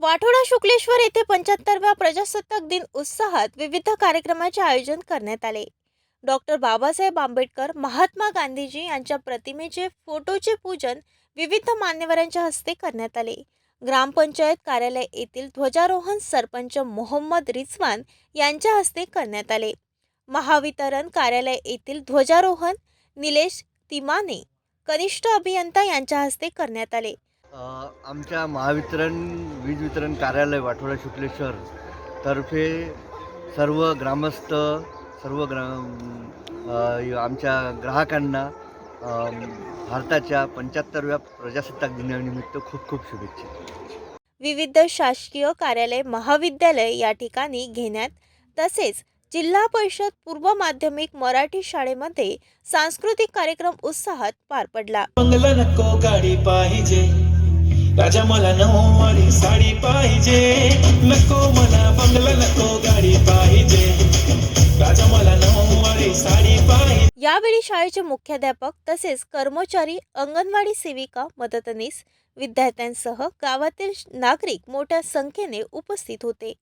वाठोडा शुक्लेश्वर येथे पंच्याहत्तरव्या प्रजासत्ताक दिन उत्साहात विविध कार्यक्रमाचे आयोजन करण्यात आले. डॉक्टर बाबासाहेब आंबेडकर महात्मा गांधीजी यांच्या प्रतिमेचे फोटोचे पूजन विविध मान्यवरांच्या हस्ते करण्यात आले. ग्रामपंचायत कार्यालय येथील ध्वजारोहण सरपंच मोहम्मद रिजवान यांच्या हस्ते करण्यात आले. महावितरण कार्यालय येथील ध्वजारोहण निलेश तिमाने कनिष्ठ अभियंता यांच्या हस्ते करण्यात आले. आमच्या महावितरण वीज वितरण कार्यालय वाठोडा शुक्लेश्वर तर्फे सर्व ग्रामस्थ सर्व ग्रा अ, आमच्या ग्राहकांना भारताच्या पंच्याहत्तरव्या प्रजासत्ताक दिनानिमित्त खूप खूप शुभेच्छा. विविध शासकीय कार्यालय महाविद्यालय या ठिकाणी घेण्यात तसेच जिल्हा परिषद पूर्व माध्यमिक मराठी शाळेमध्ये सांस्कृतिक कार्यक्रम उत्साहात पार पडला. नको गाडी पाहिजे. राजा मला नऊवारी साडी पाहिजे. नको मला बंगला नको गाडी पाहिजे. राजा मला नऊवारी साडी पाहिजे. यावेळी शाळेचे मुख्याध्यापक तसेच कर्मचारी अंगणवाडी सेविका मदतनीस विद्यार्थ्यांसह गावातील नागरिक मोठ्या संख्येने उपस्थित होते.